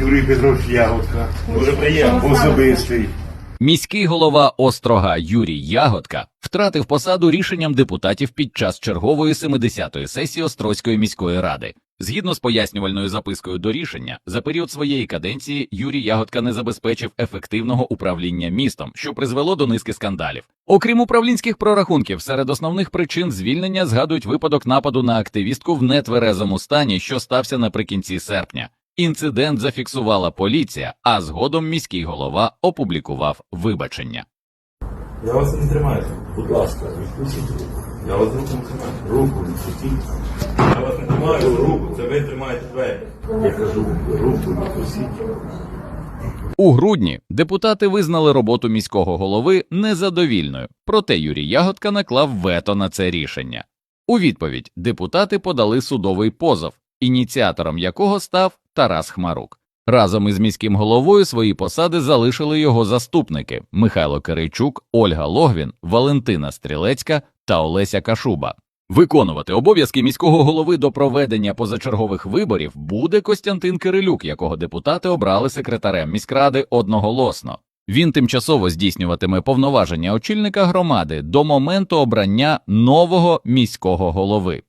Юрій Петрович Ягодка. Дуже приємно. Особистий. Міський голова Острога Юрій Ягодка втратив посаду рішенням депутатів під час чергової 70-ї сесії Острозької міської ради. Згідно з пояснювальною запискою до рішення, за період своєї каденції Юрій Ягодка не забезпечив ефективного управління містом, що призвело до низки скандалів. Окрім управлінських прорахунків, серед основних причин звільнення згадують випадок нападу на активістку в нетверезому стані, що стався наприкінці серпня. Інцидент зафіксувала поліція, а згодом міський голова опублікував вибачення. Я вас не тримаю. Будь ласка, відпустіть руку. Я вас руку не тримаю. Руку відпустіть. Я вас не тримаю руку, це ви тримаєте У грудні депутати визнали роботу міського голови незадовільною, проте Юрій Ягодка наклав вето на це рішення. У відповідь депутати подали судовий позов, ініціатором якого став Тарас Хмарук. Разом із міським головою свої посади залишили його заступники Михайло Кирийчук, Ольга Логвін, Валентина Стрілецька та Олеся Кашуба. Виконувати обов'язки міського голови до проведення позачергових виборів буде Костянтин Кирилюк, якого депутати обрали секретарем міськради одноголосно. Він тимчасово здійснюватиме повноваження очільника громади до моменту обрання нового міського голови.